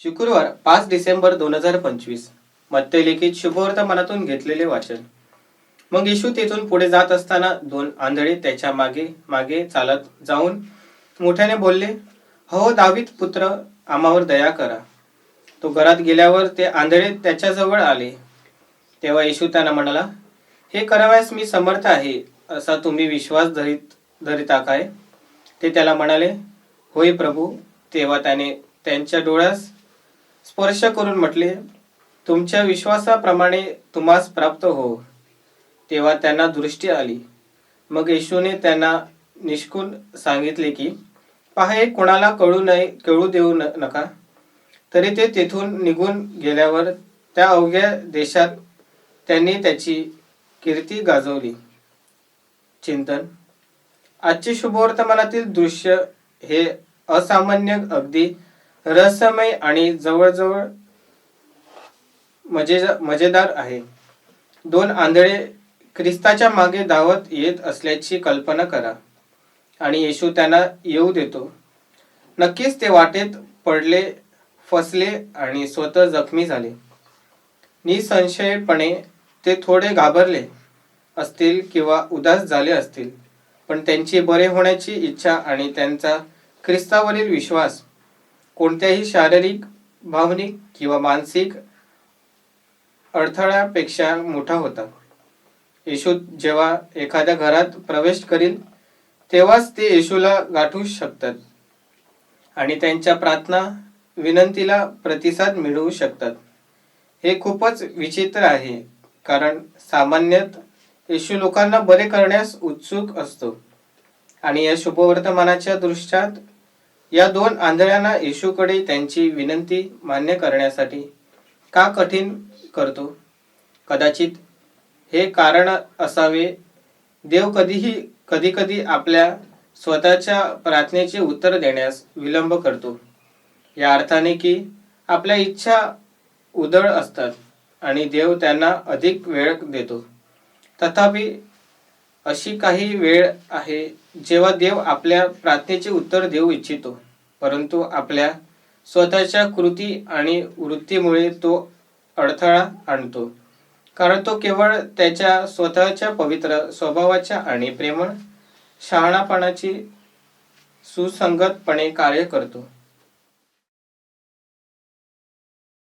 शुक्रवार पाच डिसेंबर दोन हजार पंचवीस. मत्यलिखित शुभवर्तमानातून घेतलेले वाचन. मग येशू तेथून पुढे जात असताना दोन आंधळे त्याच्यामागे मागे चालत जाऊन मोठ्याने बोलले हो दावीत पुत्र आम्हावर दया करा. तो घरात गेल्यावर ते आंधळे त्याच्याजवळ आले. तेव्हा येशू त्यांना म्हणाला हे करावयास मी समर्थ आहे असा तुम्ही विश्वास धरीत धरिता काय? ते त्याला म्हणाले होय प्रभू. तेव्हा त्याने त्यांच्या डोळ्यास स्पर्श करून म्हटले तुमच्या विश्वासाप्रमाणे तुम्हास प्राप्त हो. तेव्हा त्यांना दृष्टी आली. मग येशूने त्यांना निष्कून सांगितले की पहा हे कोणाला कळू नये कळू देऊ नका. तरी ते तेथून निघून गेल्यावर त्या अवघ्या देशात त्यांनी त्याची कीर्ती गाजवली. चिंतन. आजचे शुभवर्तमानातील दृश्य हे असामान्य अगदी रहस्यमय आणि जवळजवळ मजे मजेदार आहे. दोन आंधळे ख्रिस्ताच्या मागे धावत येत असल्याची कल्पना करा आणि येशू त्यांना येऊ देतो. नक्कीच ते वाटेत पडले फसले आणि स्वतः जखमी झाले. निसंशयपणे ते थोडे घाबरले असतील किंवा उदास झाले असतील पण त्यांची बरे होण्याची इच्छा आणि त्यांचा ख्रिस्तावरील विश्वास कोणत्याही शारीरिक भावनिक किंवा मानसिक अडथळ्यापेक्षा मोठा होता. येशू जेव्हा एखाद्या घरात प्रवेश करील तेव्हाच ते येशूला गाठू शकतात आणि त्यांच्या प्रार्थना विनंतीला प्रतिसाद मिळवू शकतात. हे खूपच विचित्र आहे कारण सामान्यतः येशू लोकांना बरे करण्यास उत्सुक असतो. आणि या शुभवर्तमानाच्या दृश्यात या दोन आंधळ्यांना येशूकडे त्यांची विनंती मान्य करण्यासाठी का कठीण करतो? कदाचित हे कारण असावे. देव कधीही कधीकधी आपल्या स्वतःच्या प्रार्थनेचे उत्तर देण्यास विलंब करतो. या अर्थाने की आपल्या इच्छा उदळ असतात आणि देव त्यांना अधिक वेळ देतो. तथापि अशी काही वेळ आहे जेव्हा देव आपल्या प्रार्थनेचे उत्तर देऊ इच्छितो. परंतु आपल्या स्वतःच्या कृती आणि वृत्तीमुळे तो अडथळा आणतो. कारण तो केवळ त्याच्या स्वतःच्या पवित्र स्वभावाच्या आणि प्रेमळ शहाणापणाची सुसंगतपणे कार्य करतो.